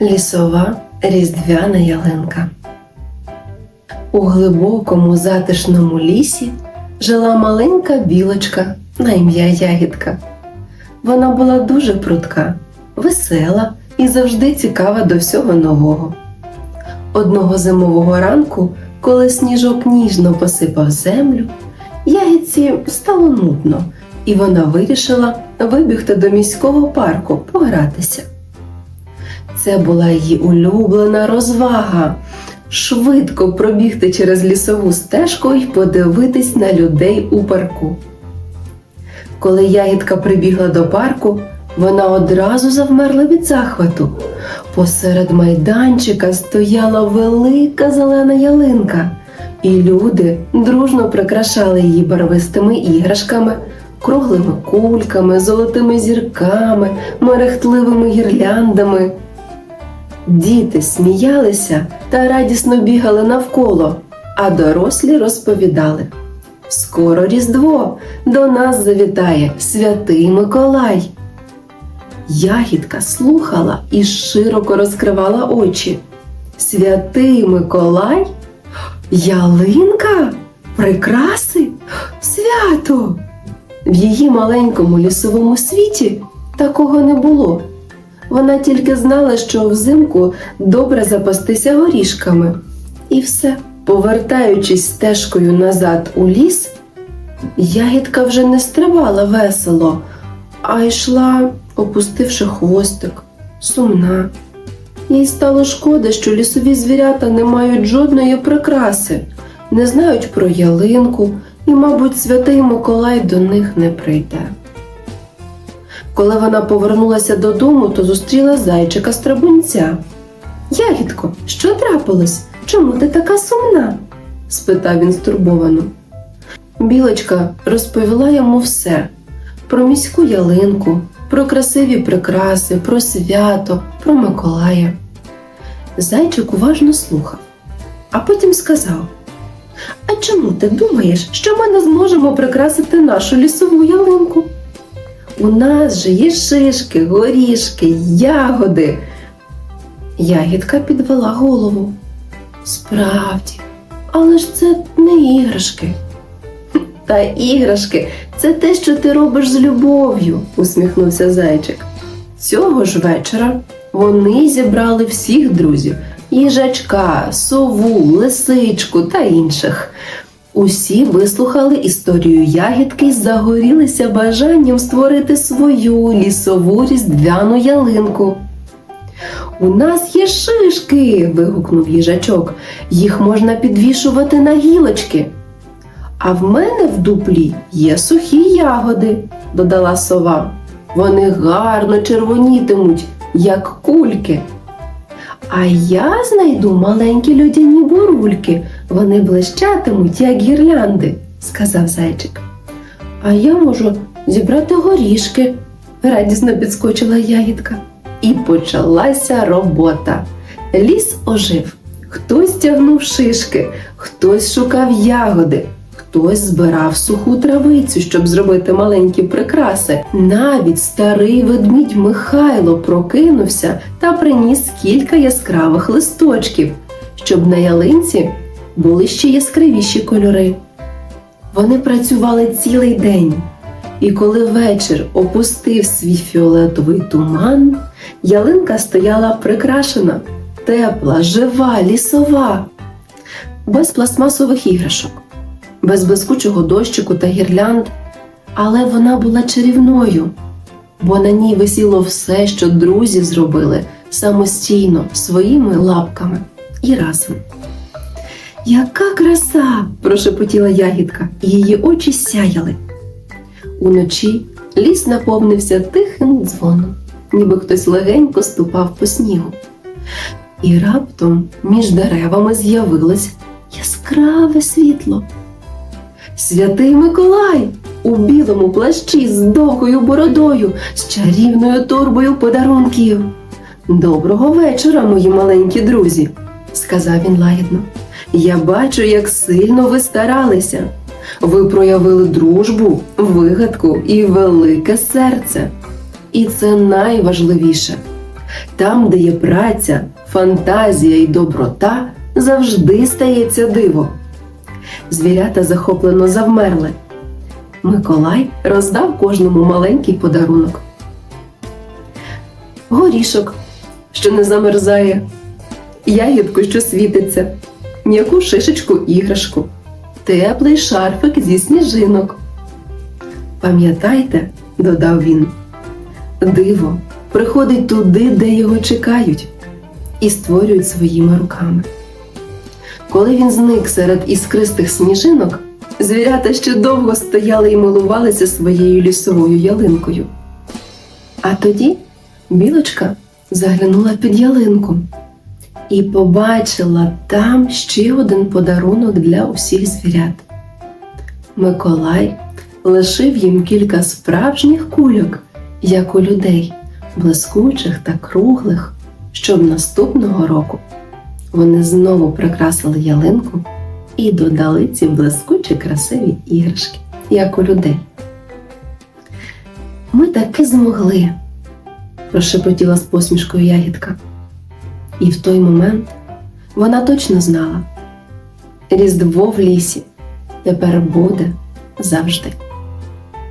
Лісова різдвяна ялинка. У глибокому затишному лісі жила маленька білочка на ім'я Ягідка. Вона була дуже прудка, весела і завжди цікава до всього нового. Одного зимового ранку, коли сніжок ніжно посипав землю, ягідці стало нудно, і вона вирішила вибігти до міського парку погратися. Це була її улюблена розвага швидко пробігти через лісову стежку і подивитись на людей у парку. Коли ягідка прибігла до парку, вона одразу завмерла від захвату. Посеред майданчика стояла велика зелена ялинка, і люди дружно прикрашали її барвистими іграшками, круглими кульками, золотими зірками, мерехтливими гірляндами. Діти сміялися та радісно бігали навколо, а дорослі розповідали. Скоро Різдво до нас завітає святий Миколай. Ягідка слухала і широко розкривала очі. Святий Миколай? Ялинка? Прикраси? Свято! В її маленькому лісовому світі такого не було. Вона тільки знала, що взимку добре запастися горішками. І все, повертаючись стежкою назад у ліс, ягідка вже не стрибала весело, а йшла, опустивши хвостик, сумна. Їй стало шкода, що лісові звірята не мають жодної прикраси, не знають про ялинку, і, мабуть, святий Миколай до них не прийде. Коли вона повернулася додому, то зустріла зайчика стрибунця. Ягідко, що трапилось? Чому ти така сумна? спитав він стурбовано. Білочка розповіла йому все про міську ялинку, про красиві прикраси, про свято, про Миколая. Зайчик уважно слухав, а потім сказав: А чому ти думаєш, що ми не зможемо прикрасити нашу лісову ялинку? У нас же є шишки, горішки, ягоди. Ягідка підвела голову. Справді, але ж це не іграшки. Та іграшки це те, що ти робиш з любов'ю, усміхнувся зайчик. Цього ж вечора вони зібрали всіх друзів їжачка, сову, лисичку та інших. Усі вислухали історію ягідки і загорілися бажанням створити свою лісову різдвяну ялинку. У нас є шишки. вигукнув їжачок. Їх можна підвішувати на гілочки. А в мене в дуплі є сухі ягоди, додала сова. Вони гарно червонітимуть, як кульки. А я знайду маленькі льодяні бурульки, вони блищатимуть, як гірлянди, сказав зайчик. А я можу зібрати горішки, радісно підскочила ягідка. І почалася робота. Ліс ожив. Хтось тягнув шишки, хтось шукав ягоди, хтось збирав суху травицю, щоб зробити маленькі прикраси. Навіть старий ведмідь Михайло прокинувся та приніс кілька яскравих листочків, щоб на ялинці були ще яскравіші кольори. Вони працювали цілий день, і коли вечір опустив свій фіолетовий туман, ялинка стояла прикрашена, тепла, жива, лісова, без пластмасових іграшок, без блискучого дощику та гірлянд, але вона була чарівною, бо на ній висіло все, що друзі зробили самостійно своїми лапками і разом. Яка краса! прошепотіла ягідка, і її очі сяяли. Уночі ліс наповнився тихим дзвоном, ніби хтось легенько ступав по снігу. І раптом між деревами з'явилось яскраве світло. Святий Миколай у білому плащі з довгою бородою, з чарівною торбою подарунків. Доброго вечора, мої маленькі друзі, сказав він лагідно. Я бачу, як сильно ви старалися. Ви проявили дружбу, вигадку і велике серце. І це найважливіше. Там, де є праця, фантазія і доброта, завжди стається диво. Звірята захоплено завмерли. Миколай роздав кожному маленький подарунок. Горішок, що не замерзає, ягідку, що світиться, м'яку шишечку іграшку, теплий шарфик зі сніжинок. Пам'ятайте, додав він, диво приходить туди, де його чекають, і створюють своїми руками. Коли він зник серед іскристих сніжинок, звірята ще довго стояли і милувалися своєю лісовою ялинкою. А тоді білочка заглянула під ялинку і побачила там ще один подарунок для усіх звірят. Миколай лишив їм кілька справжніх кульок, як у людей, блискучих та круглих, щоб наступного року вони знову прикрасили ялинку і додали ці блискучі красиві іграшки, як у людей. Ми таки змогли, прошепотіла з посмішкою ягідка. І в той момент вона точно знала, Різдво в лісі тепер буде завжди.